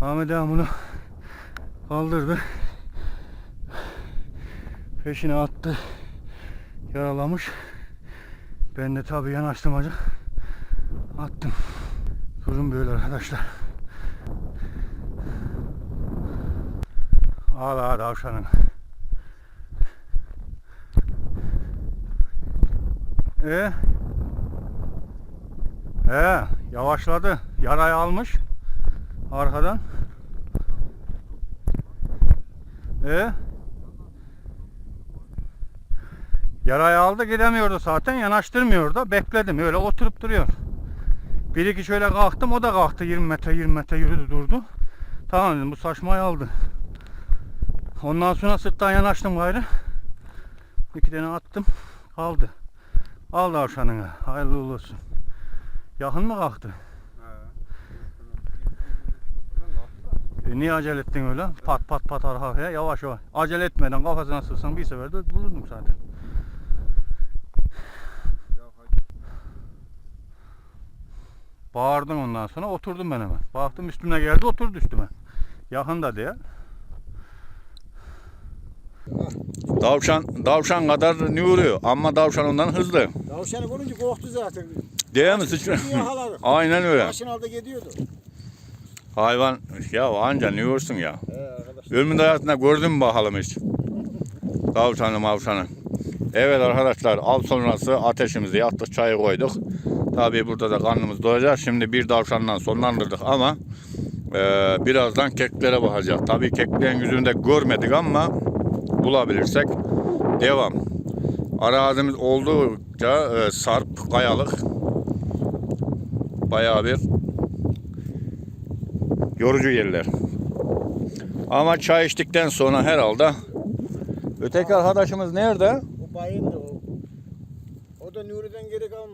Ahmet ağam bunu kaldırdı. Peşine attı. Yaralamış. Ben de tabii yanaştırmaca attım. Durum böyle arkadaşlar. Hala tavşanın. E? He, yavaşladı. Yarayı almış. Arkadan. E? Yarayı aldı gidemiyordu zaten. Yanaştırmıyordu. Bekledim. Öyle oturup duruyor. Bir iki şöyle kalktım. O da kalktı. 20 metre 20 metre yürüdü durdu. Tamam dedim bu saçmayı aldı. Ondan sonra sırttan yanaştım gayrı. İki tane attım. Kaldı. Al tavşanını. Hayırlı olsun. Yakın mı kalktı? E niye acele ettin öyle? Pat pat pat arkaya yavaş yavaş. Acele etmeden kafasına sıksan bir seferde bulurdum zaten. Bağırdın ondan sonra oturdum ben hemen. Baktım üstüme geldi oturdu üstüme. Yakında diye. Tavşan, tavşan kadar nüruyor ama tavşan ondan hızlı. Tavşanı vurunca korktu zaten. Değil mi sıçra? Aynen öyle. Başın aldı gidiyordu. Hayvan ya anca nüyorsun ya. He arkadaş. Ömrümün hayatında gördün mü bakalım hiç? Tavşanı mavşanı. Evet arkadaşlar al sonrası ateşimizi yaktık çayı koyduk. Tabii burada da karnımız doyacak. Şimdi bir tavşandan sonlandırdık ama e, birazdan keklere bakacak. Tabii keklerin yüzünde görmedik ama bulabilirsek devam. Arazimiz oldukça e, sarp kayalık bayağı bir yorucu yerler. Ama çay içtikten sonra herhalde öteki arkadaşımız nerede? O bayındı o. O da Nuri'den geri kalmaz.